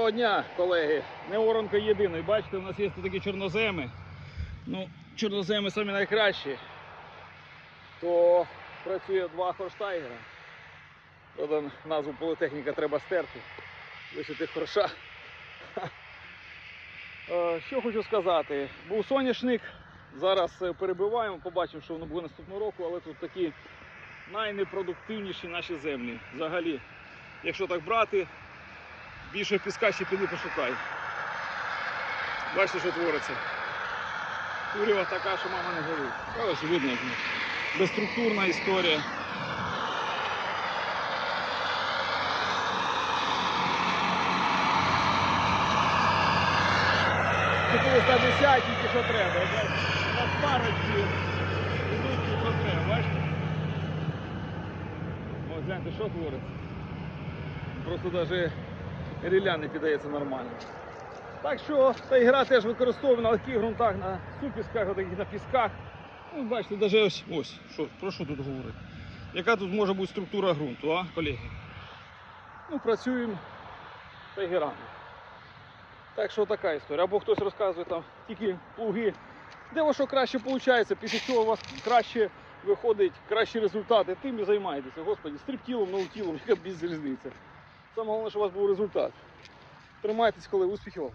Доброго дня, колеги. Не оранка єдиний. Бачите, у нас є тут такі чорноземи. Ну, чорноземи самі найкращі. То працює два хорштайгера. Правда, назву політехніка треба стерти. Лишити хорша. Е, Що хочу сказати. Був соняшник. Зараз е, перебиваємо, побачимо, що воно буде наступного року, але тут такі найнепродуктивніші наші землі. Взагалі, якщо так брати, більше піска ще піди пошукай. Бачите, що твориться. Курява така, що мама не горить. Ось видно, безструктурна історія. Купили 110 тільки що треба. На парочці йдуть що треба, бачите? Ось гляньте, що твориться. Просто навіть ріля не піддається нормально. Так що та ігра теж використована на таких ґрунтах, на супісках, на пісках. Ну, бачите, навіть ось, ось що, про що тут говорити. Яка тут може бути структура ґрунту, а, колеги? Ну, працюємо тайгерами. Так що така історія. Або хтось розказує там тільки плуги. Де що краще виходить, після чого у вас краще виходить, кращі результати, тим і займаєтеся. Господі, стріптілом, ноутілом, яка без різниця. Саме головне, щоб у вас був результат. Тримайтесь, коли успіхів.